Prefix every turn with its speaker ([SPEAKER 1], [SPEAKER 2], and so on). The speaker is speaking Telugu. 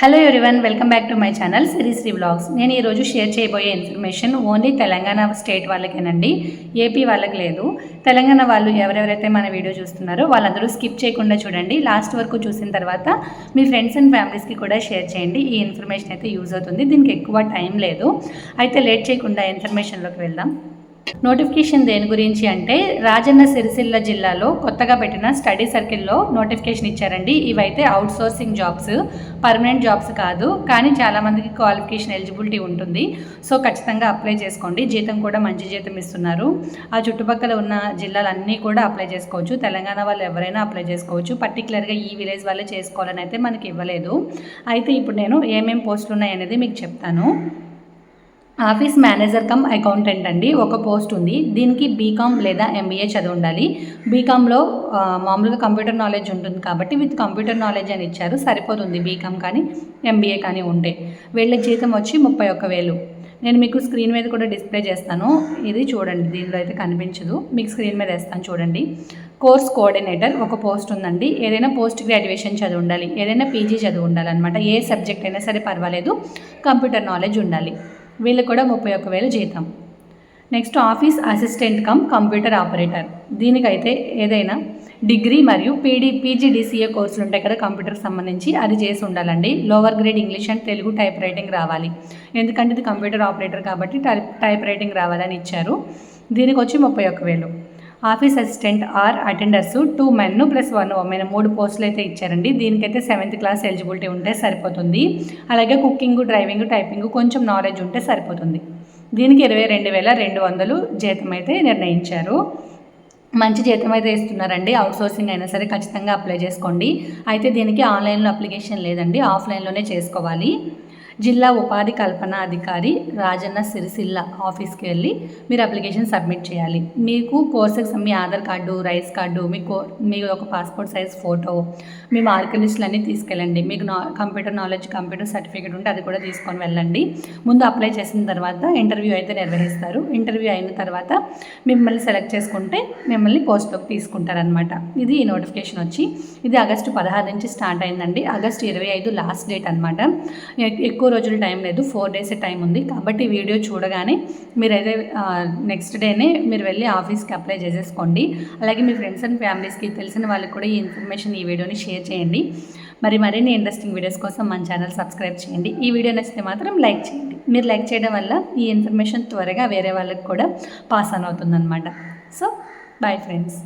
[SPEAKER 1] Hello everyone welcome back to my channel Sirisri blogs నేను ఈరోజు షేర్ చేయబోయే ఇన్ఫర్మేషన్ ఓన్లీ తెలంగాణ స్టేట్ వాళ్ళకేనండి. ఏపీ వాళ్ళకి లేదు. తెలంగాణ వాళ్ళు ఎవరెవరైతే మన వీడియో చూస్తున్నారో వాళ్ళందరూ స్కిప్ చేయకుండా చూడండి. లాస్ట్ వరకు చూసిన తర్వాత మీ ఫ్రెండ్స్ అండ్ ఫ్యామిలీస్కి కూడా షేర్ చేయండి. ఈ ఇన్ఫర్మేషన్ అయితే యూజ్ అవుతుంది. దీనికి ఎక్కువ టైం లేదు. అయితే లేట్ చేయకుండా ఇన్ఫర్మేషన్లోకి వెళ్దాం. నోటిఫికేషన్ దేని గురించి అంటే రాజన్న సిరిసిల్ల జిల్లాలో కొత్తగా పెట్టిన స్టడీ సర్కిల్లో నోటిఫికేషన్ ఇచ్చారండి. ఇవైతే out sourcing jobs permanent jobs కాదు కానీ చాలామందికి క్వాలిఫికేషన్ ఎలిజిబిలిటీ ఉంటుంది. సో ఖచ్చితంగా అప్లై చేసుకోండి. జీతం కూడా మంచి జీతం ఇస్తున్నారు. ఆ చుట్టుపక్కల ఉన్న జిల్లాలన్నీ కూడా అప్లై చేసుకోవచ్చు. తెలంగాణ వాళ్ళు ఎవరైనా అప్లై చేసుకోవచ్చు. పర్టికులర్గా ఈ విలేజ్ వాళ్ళే చేసుకోవాలని అయితే మనకి ఇవ్వలేదు. అయితే ఇప్పుడు నేను ఏమేమి పోస్టులు ఉన్నాయనేది మీకు చెప్తాను. ఆఫీస్ మేనేజర్ కమ్ అకౌంటెంట్ అండి ఒక పోస్ట్ ఉంది. దీనికి బీకామ్ లేదా ఎంబీఏ చదివి ఉండాలి బీకామ్లో మామూలుగా కంప్యూటర్ నాలెడ్జ్ ఉంటుంది కాబట్టి విత్ కంప్యూటర్ నాలెడ్జ్ అని ఇచ్చారు. సరిపోతుంది బీకామ్ కానీ ఎంబీఏ కానీ ఉంటే. వీళ్ళ జీతం వచ్చి ముప్పై ఒక్క వేలు. నేను మీకు స్క్రీన్ మీద కూడా డిస్ప్లే చేస్తాను. ఇది చూడండి దీనిలో అయితే కనిపించదు. మీకు స్క్రీన్ మీద వేస్తాను చూడండి. కోర్స్ కోఆర్డినేటర్ ఒక పోస్ట్ ఉందండి. ఏదైనా పోస్ట్ గ్రాడ్యుయేషన్ చదివి ఉండాలి ఏదైనా పీజీ చదివి ఉండాలన్నమాట ఏ సబ్జెక్ట్ అయినా సరే పర్వాలేదు. కంప్యూటర్ నాలెడ్జ్ ఉండాలి. వీళ్ళకి కూడా ముప్పై ఒక్క వేలు జీతం. Next office assistant cum computer operator దీనికైతే ఏదైనా డిగ్రీ మరియు పీడీ పీజీడీసీఏ కోర్సులు ఉంటాయి కదా కంప్యూటర్కి సంబంధించి అది చేసి ఉండాలండి. Lower grade English and Telugu typewriting రావాలి. ఎందుకంటే ఇది కంప్యూటర్ ఆపరేటర్ కాబట్టి టైప్ టైప్ రైటింగ్ రావాలని ఇచ్చారు. దీనికి వచ్చి ముప్పై ఒక్క వేలు. Office assistant or attenders two men plus one women మూడు పోస్టులు అయితే ఇచ్చారండి. దీనికైతే సెవెంత్ క్లాస్ ఎలిజిబిలిటీ ఉంటే సరిపోతుంది. అలాగే కుకింగ్ డ్రైవింగ్ టైపింగ్ కొంచెం నాలెడ్జ్ ఉంటే సరిపోతుంది. దీనికి ఇరవై రెండు వేల రెండు వందలు జీతం అయితే నిర్ణయించారు. మంచి జీతం అయితే ఇస్తున్నారండి. అవుట్సోర్సింగ్ అయినా సరే ఖచ్చితంగా అప్లై చేసుకోండి. అయితే దీనికి ఆన్లైన్లో అప్లికేషన్ లేదండి. ఆఫ్లైన్లోనే చేసుకోవాలి. జిల్లా ఉపాధి కల్పన అధికారి రాజన్న సిరిసిల్ల ఆఫీస్కి వెళ్ళి మీరు అప్లికేషన్ సబ్మిట్ చేయాలి. మీకు కోర్సుకి మీ ఆధార్ కార్డు రైస్ కార్డు మీ కో మీ ఒక పాస్పోర్ట్ సైజ్ ఫోటో మీ మార్క్ లిస్టులు అన్నీ తీసుకెళ్ళండి. మీకు నా కంప్యూటర్ నాలెడ్జ్ కంప్యూటర్ సర్టిఫికేట్ ఉంటే అది కూడా తీసుకొని వెళ్ళండి. ముందు అప్లై చేసిన తర్వాత ఇంటర్వ్యూ అయితే నిర్వహిస్తారు. ఇంటర్వ్యూ అయిన తర్వాత మిమ్మల్ని సెలెక్ట్ చేసుకుంటే మిమ్మల్ని పోస్ట్లోకి తీసుకుంటారనమాట ఇది ఈ నోటిఫికేషన్ వచ్చి ఇది ఆగస్టు పదహారు నుంచి స్టార్ట్ అయిందండి. ఆగస్టు ఇరవై ఐదు లాస్ట్ డేట్ అనమాట ఎక్కువ రోజులు టైం లేదు ఫోర్ డేస్ టైం ఉంది. కాబట్టి వీడియో చూడగానే మీరైతే నెక్స్ట్ డేనే మీరు వెళ్ళి ఆఫీస్కి అప్లై చేసేసుకోండి. అలాగే మీ ఫ్రెండ్స్ అండ్ ఫ్యామిలీస్కి తెలిసిన వాళ్ళకి కూడా ఈ ఇన్ఫర్మేషన్ ఈ వీడియోని షేర్ చేయండి. మరి మరిన్ని ఇంట్రెస్టింగ్ వీడియోస్ కోసం మన ఛానల్ సబ్స్క్రైబ్ చేయండి. ఈ వీడియో నచ్చితే మాత్రం లైక్ చేయండి. మీరు లైక్ చేయడం వల్ల ఈ ఇన్ఫర్మేషన్ త్వరగా వేరే వాళ్ళకి కూడా పాస్ ఆన్ అవుతుందన్నమాట సో బాయ్ ఫ్రెండ్స్